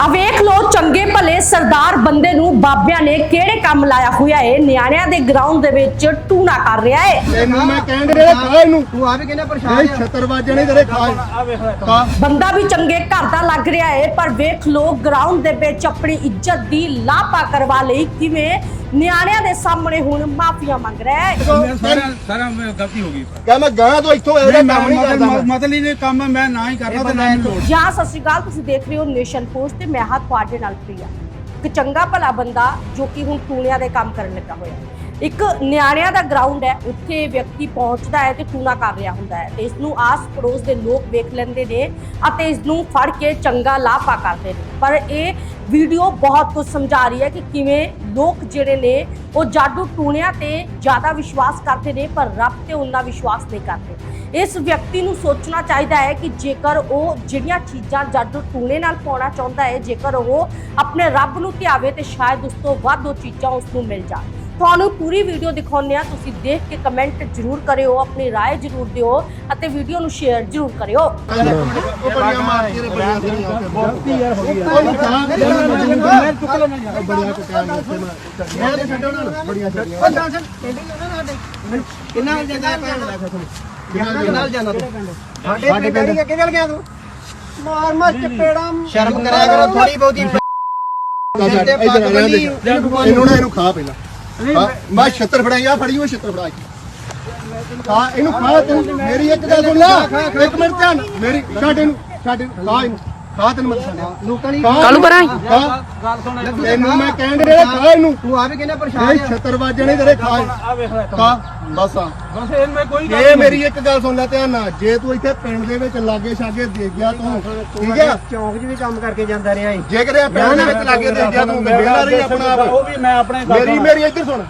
ਆ ਵੇਖ ਲੋ ਚੰਗੇ ਭਲੇ ਸਰਦਾਰ ਬੰਦੇ ਨੂੰ ਬਾਬਿਆਂ ਨੇ ਕਿਹੜੇ ਕੰਮ ਲਾਇਆ ਹੋਇਆ ਏ? ਨਿਆਣਿਆਂ ਦੇ ਗਰਾਊਂਡ ਦੇ ਵਿੱਚ ਟੂਣਾ ਕਰ ਰਿਹਾ ਏ। ਤੈਨੂੰ ਮੈਂ ਕਹਿਣ ਦੇ ਖਾ ਇਹਨੂੰ। ਤੂੰ ਆ ਵੀ ਕਹਿੰਦਾ ਪਰੇਸ਼ਾਨ ਇਹ ਛੱਤਰ ਵਾਜਣੇ ਤੇਰੇ ਖਾ ਖਾ ਬੰਦਾ ਵੀ ਚੰਗੇ ਘਰ ਦਾ ਲੱਗ ਰਿਹਾ ਏ ਪਰ ਵੇਖ ਲੋ ਗਰਾਊਂਡ ਦੇ ਵਿੱਚ ਆਪਣੀ ਇੱਜ਼ਤ ਦੀ ਲਾਪਾ ਕਰਵਾ ਲਈ ਕਿਵੇਂ ਨਿਆਣਿਆਂ ਦੇ ਸਾਹਮਣੇ ਹੁਣ ਮਾਫੀਆਂ ਮੰਗ ਰਿਹਾ ਹੈ। ਸਾਰਾ ਸਾਰਾ ਗਲਤੀ ਹੋ ਗਈ। ਕਹ ਮੈਂ ਗਾਂ ਤੋਂ ਇੱਥੋਂ ਇਹਦਾ ਕੰਮ ਨਹੀਂ ਕਰਦਾ ਮੈਂ। ਮਤਲਬ ਇਹ ਕੰਮ ਮੈਂ ਨਾ ਹੀ ਕਰਦਾ ਤੇ ਨਾ ਹੀ ਲੋੜ। ਜਾਂ ਸਤਿ ਸ਼੍ਰੀ ਅਕਾਲ ਤੁਸੀਂ ਦੇਖ ਰਹੇ ਹੋ ਨੇਸ਼ਨ ਪੋਸਟ ਤੇ ਮੈਂ ਹਾਂ ਤੁਹਾਡੇ ਨਾਲ ਪ੍ਰਿਆ। ਇੱਕ ਚੰਗਾ ਭਲਾ ਬੰਦਾ ਜੋ ਕਿ ਹੁਣ ਟੂਣਿਆਂ ਦੇ ਕੰਮ ਕਰਨ ਲੱਗਾ ਹੋਇਆ। ਇੱਕ ਨਿਆਣਿਆਂ ਦਾ ਗਰਾਊਂਡ ਹੈ, ਉੱਥੇ ਵਿਅਕਤੀ ਪਹੁੰਚਦਾ ਹੈ ਤੇ ਟੂਣਾ ਕਰ ਰਿਹਾ ਹੁੰਦਾ ਹੈ ਤੇ ਇਸ ਨੂੰ ਆਸ ਪੜੋਸ ਦੇ ਲੋਕ ਵੇਖ ਲੈਂਦੇ ਨੇ ਅਤੇ ਇਸ ਨੂੰ ਫੜ ਕੇ ਚੰਗਾ ਲਾਪਾ ਕਰਦੇ ਨੇ। ਪਰ ਇਹ ਵੀਡੀਓ ਬਹੁਤ ਕੁਝ ਸਮਝਾ ਰਹੀ ਹੈ ਕਿ ਕਿਵੇਂ ਲੋਕ ਜਿਹੜੇ ਨੇ, ਉਹ ਜਾਦੂ ਟੂਣਿਆਂ ਤੇ ਜ਼ਿਆਦਾ ਵਿਸ਼ਵਾਸ ਕਰਦੇ ਨੇ, ਪਰ ਰੱਬ ਤੇ ਉਹਨਾਂ ਵਿਸ਼ਵਾਸ ਨਹੀਂ ਕਰਦੇ। ਇਸ ਵਿਅਕਤੀ ਨੂੰ ਸੋਚਣਾ ਚਾਹੀਦਾ ਹੈ ਕਿ ਜੇਕਰ ਉਹ ਜਿਹੜੀਆਂ ਚੀਜ਼ਾਂ ਜਾਦੂ ਟੂਣੇ ਨਾਲ ਪਾਉਣਾ ਚਾਹੁੰਦਾ ਹੈ, ਜੇਕਰ ਉਹ ਆਪਣੇ ਰੱਬ ਨੂੰ ਧਿਆਵੇ ਤੇ ਸ਼ਾਇਦ ਉਸ ਤੋਂ ਵੱਧ ਉਹ ਚੀਜ਼ਾਂ ਉਸ ਨੂੰ ਮਿਲ ਜਾਣ। ਤੁਹਾਨੂੰ ਪੂਰੀ ਵੀਡੀਓ ਦਿਖਾਉਣੇ ਆ ਤੁਸੀਂ ਦੇਖ ਕੇ ਕਮੈਂਟ ਜ਼ਰੂਰ ਕਰਿਓ ਆਪਣੀ ਰਾਏ ਜ਼ਰੂਰ ਦਿਓ ਅਤੇ ਵੀਡੀਓ ਨੂੰ ਸ਼ੇਅਰ ਜ਼ਰੂਰ ਕਰਿਓ। ਸ਼ਰਮ ਕਰਿਆ ਕਰੋ ਥੋੜੀ ਬਹੁਤੀ ਇਹਨੂੰ ਨਾ ਇਹਨੂੰ ਖਾ ਪਹਿਲਾਂ। ਮੈਂ ਛੱਤਰ ਫੜਾਈ ਆ ਫੜੀ ਉਹ ਛੱਤਰ ਫੜਾ ਕੇ ਖਾ ਇਹਨੂੰ ਖਾ ਤੂੰ ਮੇਰੀ ਇੱਕ ਗੱਲ ਸੁਣ ਲੈ। ਇੱਕ ਮਿੰਟ ਧਿਆਨ ਮੇਰੀ ਛੱਡ ਇਹਨੂੰ ਛੱਡ ਇਹਨੂੰ, ਖਾ ਇਹਨੂੰ। ਖਾ ਤੈਨੂੰ ਮੈਂ ਦੱਸਣਾ ਲੋਕਾਂ ਦੀ ਕਾਲੂ ਕਰਾਂ ਤੈਨੂੰ ਮੈਂ ਕਹਿਣ ਦੇ ਖਾ ਇਹਨੂੰ? ਤੂੰ ਆ ਵੀ ਕਹਿੰਦਾ ਪਰੇਸ਼ਾਨ ਇਹ ਛੱਤਰ ਵਾਜਣੇ ਤੇਰੇ ਖਾ ਖਾ ਬਸ ਆ। ਬਸ ਇਹ ਮੈਂ ਕੋਈ ਇਹ ਮੇਰੀ ਇੱਕ ਗੱਲ ਸੁਣ ਲੈ ਧਿਆਨ ਨਾਲ। ਜੇ ਤੂੰ ਇੱਥੇ ਪਿੰਡ ਦੇ ਵਿੱਚ ਲਾਗੇ ਛਾਗੇ ਦੇਖ ਗਿਆ ਤੂੰ ਠੀਕ ਹੈ ਚੌਂਕ 'ਚ ਵੀ ਕੰਮ ਕਰਕੇ ਜਾਂਦਾ ਰਿਹਾ ਏ ਜੇ ਕਿਤੇ ਪਿੰਡ ਦੇ ਵਿੱਚ ਲਾਗੇ ਦੇਖ ਗਿਆ ਤੂੰ ਵੇਲਾ ਰਹੀ ਆਪਣਾ ਆਪ। ਉਹ ਵੀ ਮੈਂ ਆਪਣੇ ਮੇਰੀ ਮੇਰੀ ਇੱਧਰ ਸੁਣ।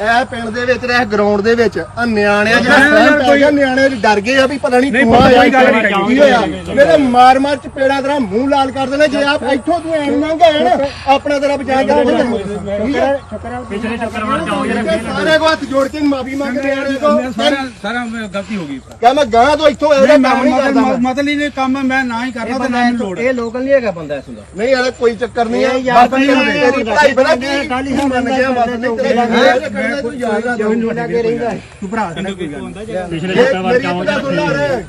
ਇਹ ਪਿੰਡ ਦੇ ਵਿੱਚ ਰਹਿ ਗਰਾਊਂਡ ਦੇ ਵਿੱਚ। ਆ ਨਿਆਣਿਆਂ ਜਿਹੜਾ ਫਹਿਮ ਪੈ ਗਿਆ ਨਿਆਣੇ ਡਰ ਗਏ ਆ ਵੀ ਪਤਾ ਨਹੀਂ ਤੂੰ ਆਇਆ ਕੋਈ ਗੱਲ ਨਹੀਂ, ਕੀ ਹੋਇਆ। ਮੇਰੇ ਮਾਰ ਮਾਰ ਚਪੇੜਾ ਤੇਰਾ ਮੂੰਹ ਲਾਲ ਕਰ ਦੇਣਾ ਜੇ ਆਪ ਇੱਥੋਂ ਤੂੰ ਮੰਗ ਆਇਆ ਨਾ ਆਪਣਾ ਤੇਰਾ ਬਚਾ ਕੇ ਪਿਛਲੇ ਚੱਕਰ ਜਾਓ ਸਾਰੇ ਕੋ ਹੱਥ ਜੋੜ ਕੇ ਮਾਫੀ ਮੰਗ ਰਿਹਾ ਨੇ ਸਾਰਾ ਗਲਤੀ ਹੋ ਗਈ। ਕਹ ਮੈਂ ਗਾਂ ਤੋਂ ਇੱਥੋਂ ਇਹਦਾ ਕੰਮ ਨਹੀਂ ਕਰਦਾ। ਮਤਲਬ ਇਹ ਕੰਮ ਮੈਂ ਨਾ ਹੀ ਕਰਦਾ ਤੇ ਨਾ ਹੀ ਲੋੜ। ਇਹ ਲੋਕਲ ਨਹੀਂ ਹੈਗਾ ਬੰਦਾ ਇਸ ਦਾ ਨਹੀਂ ਇਹਦਾ ਕੋਈ ਚੱਕਰ ਨਹੀਂ ਹੈ ਯਾਰ ਤੇਰੀ ਪੜ੍ਹਾਈ ਬਣਾ ਕੀ ਕੱਲ੍ਹ ਹੀ ਮੰਨ ਗਿਆ ਬਸ ਨਹੀਂ ਤੇਰੇ ਜੋ ਲੱਗੇ ਰਹਿੰਦਾ ਤੂੰ ਭਰਾ ਮੇਰੀ ਇੱਕ ਗੱਲ ਸੁਣ ਲੈ